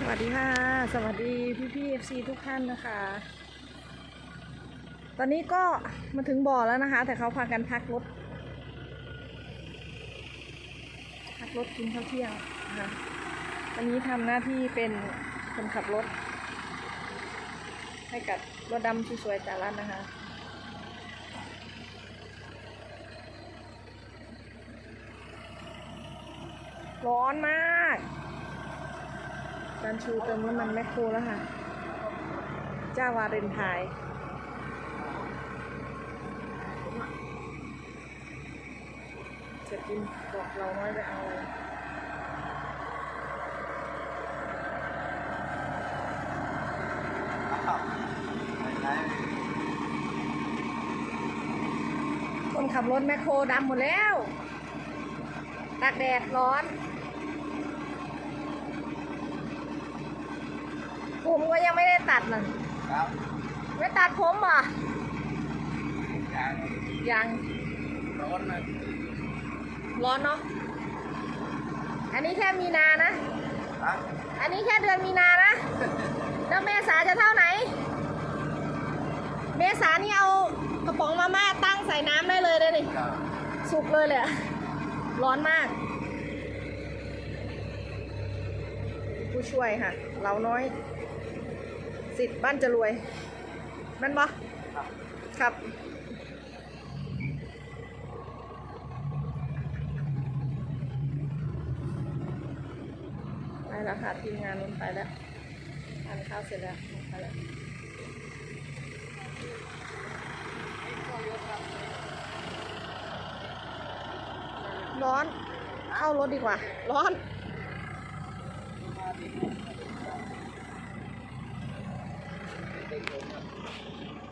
สวัสดีค่ะ สวัสดีพี่พี่เอฟซีทุกท่านนะคะ ตอนนี้ก็มาถึงบ่อแล้วนะคะ แต่เขาพากันพักรถ พักรถกินข้าวเที่ยงนะคะวันนี้ทำหน้าที่เป็นคนขับรถ ให้กับรถดำสวยๆจากร้านนะคะร้อนมาก การชูเติมน้ำมันแมคโครแล้วค่ะ จ้าวาเรนไทยจะกินบอกเราน้อยไปเอาอะไรคนขับรถแมคโครดำหมดแล้ว ตากแดดร้อน ผมก็ยังไม่ได้ตัดน่ะครับไม่ตัดผมอะอย่างยังร้อนนะร้อนเนาะอันนี้แค่มีนานะครับอันนี้แค่เดือนมีนานะแล้วเมษาจะเท่าไหน เมษานี่เอากระป๋องมาม่าตั้งใส่น้ำได้เลยได้ดิครับสุกเลยเลยอะร้อนมาก ผู้ช่วยค่ะ เราน้อย สิทธิ์บ้านจะรวยแมันปะครับครับ ไปแล้วค่ะทีมงานลงไปแล้วทานข้าวเสร็จแล้วลงไปแล้วร้อนเข้ารถดีกว่า ร้อน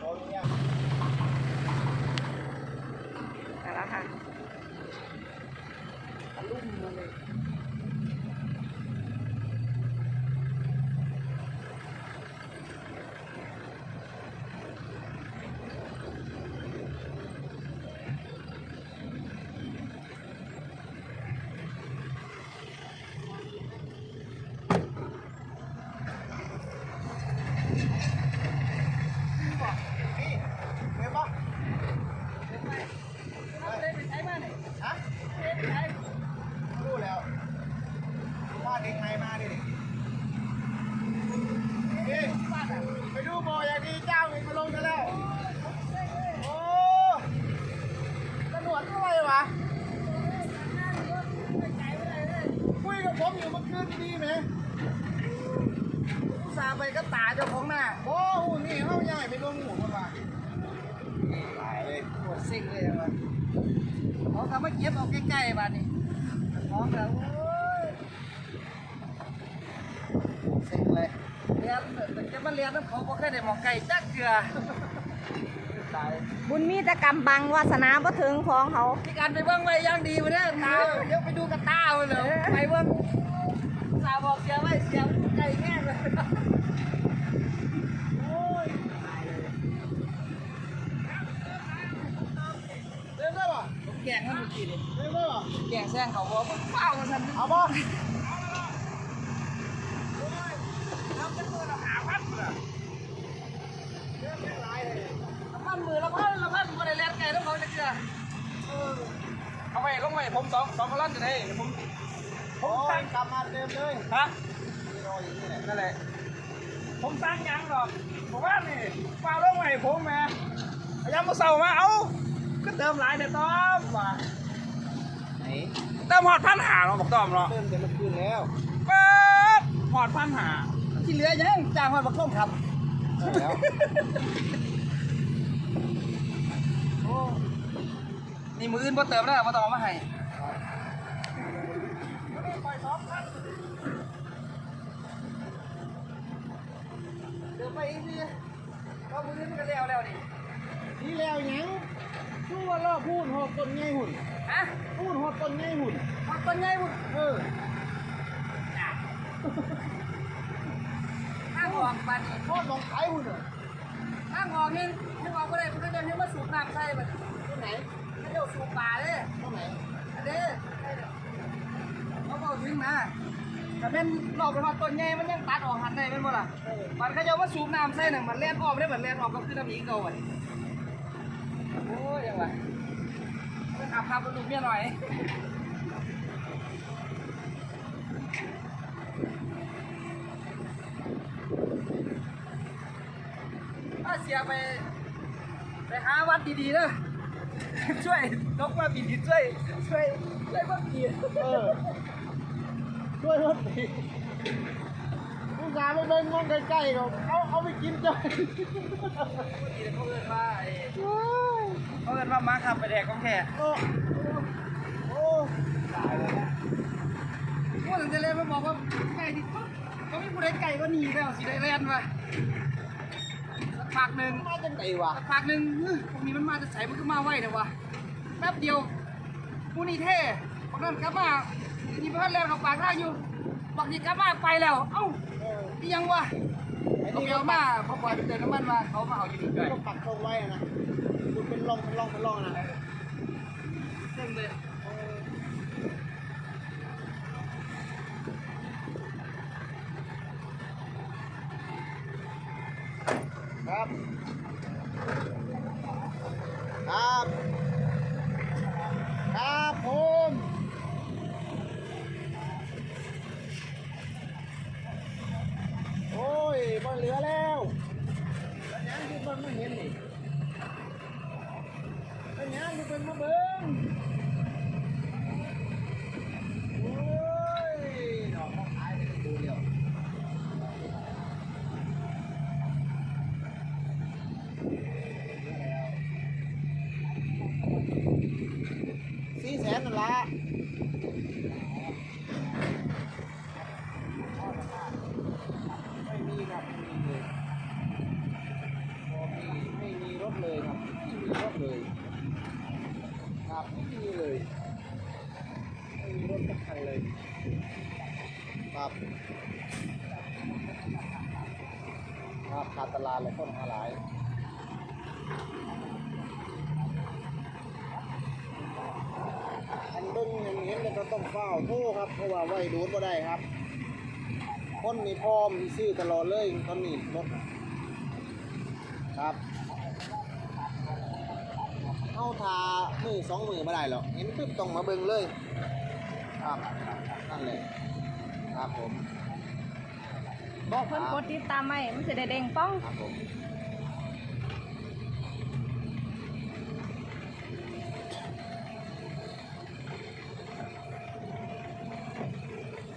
แล้วค่ะลุ่มมาเลย นี่เห็นปะฮะรู้แล้วว่าเด็กไงมาดินี่ไปดูบ่ออย่างนี้เจ้าอีกมาลงกันแล้ว โอ้ตำรวจด้วยวะคุยกับผมอยู่เมื่อคืนดีไหม อุตส่าห์ไปก็ตาเจ้าของหน้าโอ้โหนี่เขาใหญ่ไปลงหมูกันมาตาย เลยปวดซิ่งเลยอะมันเขาทำให้เก็บเอาใกล้ๆบ้านนี่พร้อมแล้วโอ้ยซิ่งเลยเรียนแต่จะมาเรียนน้ำเขาก็แค่ได้หมองไก่จักเกลือตายบุญมีแต่กำบังวาสนาบ่ถึงของเขาพี่การไปเบิ้งไว้ย่างดีมาเนี่ยตาเดี๋ยวไปดูกับตาไปเลยไปเบิ้งสาวบอกเสียไว้เสียไก่แง่เลยโอ้ยตายเลยเริ่มได้ป่ะผม แกงให้เมื่อกี้ดิเริ่มได้ป่ะแกงแซงเขาบอกมันเฝ้ามันทันเอาป่ะพันมือละพันละพันมือได้เล่นไงต้องเขาจะเกลือเอาไปลงไปผมสองสองกะลันจะได้ผมผมสั่งกลับมาเต็มเลยฮะนี่นั่นแหละผมสร้งยังหรอกผมว่านี่ฟาลงไปผมแม่พยายามมาเศร้ามาเอา ก็เติมหลายเดี๋ยวต้อมว่ะไหนเติมหอดพันหาเนาะบอกต้อมเนาะเติมแต่เมื่อคืนแล้วเปิดหอดพันหาที่เหลือยังจ้างมาบักต้มครับแล้วนี่มืออื่นพอเติมแล้วพอต้องเอามาให้เดี๋ยวไปอีกทีก็มืออื่นมันก็แล้วแล้วนี่นี่แล้วยัง พูดว่าล่อพูดหอบต้นไงหุ่นฮะพูดหอบต้นไงหุ่นหอดต้นใหญ่หมดเออข้างออกปานนี้ทอดลงขายหุ่นเหรอข้างออกนี่ยังออกก็ได้ผมก็จะให้มาสูบน้ำใส่ไปที่ไหนให้เดี๋ยวสูบป่าเลยตรงไหนอันนี้เขาบอกถึงนะเแต่เป็นรอบไปพอต้นใหญ่มันยังตัดออกหันได้เป็นบ่ล่ะมันเขาจะว่าสูบน้ำใส่น่ะมันเลียนออกได้เหมือนเลียนออกก็คือน้ำอีกเก่าอะนี่โอ้ยยังไง ขับขับมาดูเมียหน่อยถ้าเสียไป ไปหาวัดดีๆเด้อช่วยนกว่าปีดีช่วย ช่วยช่วยวัดดีเออช่วยรถตีผู้สาวไปเบิ่งมองใกล้ๆเขาเอาเอาไปกินจ้ะเขาเอินว่าไอ้ เขาเอินว่ามาขับไปแดกของแท้โอ้โอ้ตายแล้วนะพวกนั้นจะเล่นมาบอกว่าไก่ที่ก็ไม่ผู้ใดไก่ก็หนีแล้วสิได้เล่นว่ะสักพักหนึ่งมาจังไงวะสักพักหนึ่งเฮ้ยพวกนี้มันมาจะใส่มันก็มาไวแต่วะแป๊บเดียวผู้นี้เท่บางนั้นกลับมานี่เพื่อนเล่นเขาปากทางอยู่บางทีกลับมาไปแล้ว เอ้าเออนี่ยังวะ เขาเดียวมาพอปล่อยไปเติมน้ำมันมาเขามาเอาอยู่ดีด้วยต้องปักตรงไว้อะนะคุณเป็นร่องเป็นร่องเป็นร่องนะเต็มเลย ครับ ครับ ครับผมโอ้ยบ่เหลือแล้วแล้วยังคือมันไม่เห็นนี่แล้วยังคือเป็นมาเบิ้งโอ้ยดอกเขาขายเป็นตัวเดียว สี่แส นั่นละไม่มีครับไม่มีเลยพอมีไม่มีรถเลยครับไม่มีรถเลยครับไม่มีเลยไม่มีรถสักคันเลยครับครับขาดตลาดเลยคนหาหลาย อันเบิ้งอย่างเห็นเลยก็ต้องเฝ้าโทษครับ เพราะว่าไว้ดูดก็ได้ครับ คนนี่พร้อมที่ซื้อตลอดเลยตอนนี้รถครับเข้าทามือสองมือมาได้หรอกเห็นปึ๊บต้องมาเบิ้งเลยครับนั่นเลยครับผมบอกเพิ่นกดติดตามไหมมันจะได้เด้งป้องครับผม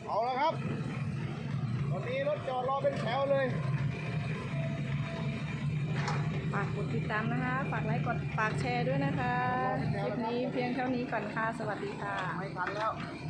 เอาแล้ว ครับตอนนี้รถจอดรอเป็นแถวเลย ฝากกดติดตามนะคะ ฝากไลค์กดฝากแชร์ด้วยนะคะ คลิปนี้เพียงเท่านี้ก่อนค่ะ สวัสดีค่ะ ไม่ทันแล้วค